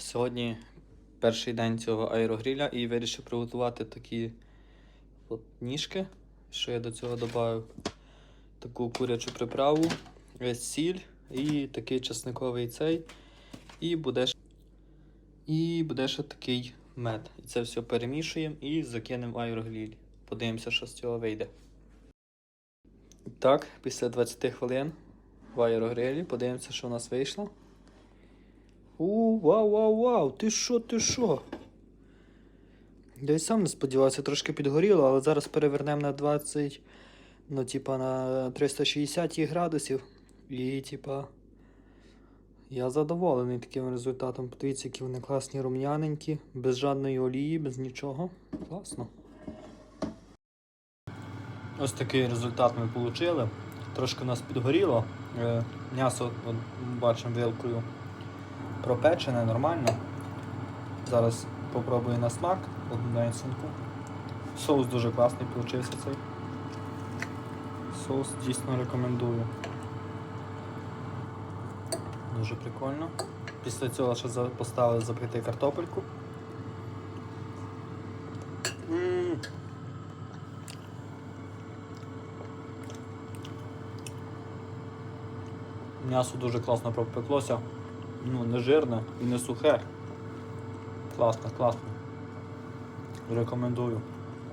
Сьогодні перший день цього аерогріля і вирішив приготувати такі от ніжки, що я до цього додав таку курячу приправу, сіль і такий чесниковий цей. І буде, і буде ще такий мед. І це все перемішуємо і закинемо в аерогріль. Подивимося, що з цього вийде. Так, після 20 хвилин в аерогрилі подивимося, що у нас вийшло. У, вау, вау, вау! Ти що, ти що? Я й сам не сподівався, трошки підгоріло, але зараз перевернемо на 20, ну, типа на 360 градусів. І, типа, я задоволений таким результатом. Подивіться, які вони класні рум'яненькі, без жодної олії, без нічого. Класно. Ось такий результат ми отримали. Трошки у нас підгоріло. Е, М'ясо бачимо вилкою пропечене, нормально. Зараз попробую на смак одну яйцинку. Соус дуже класний получився цей. Соус дійсно рекомендую. Дуже прикольно. Після цього ще поставили запекти картопельку. М'ясо дуже класно пропеклося. Ну, не жирне і не сухе. Класно, класно. Рекомендую.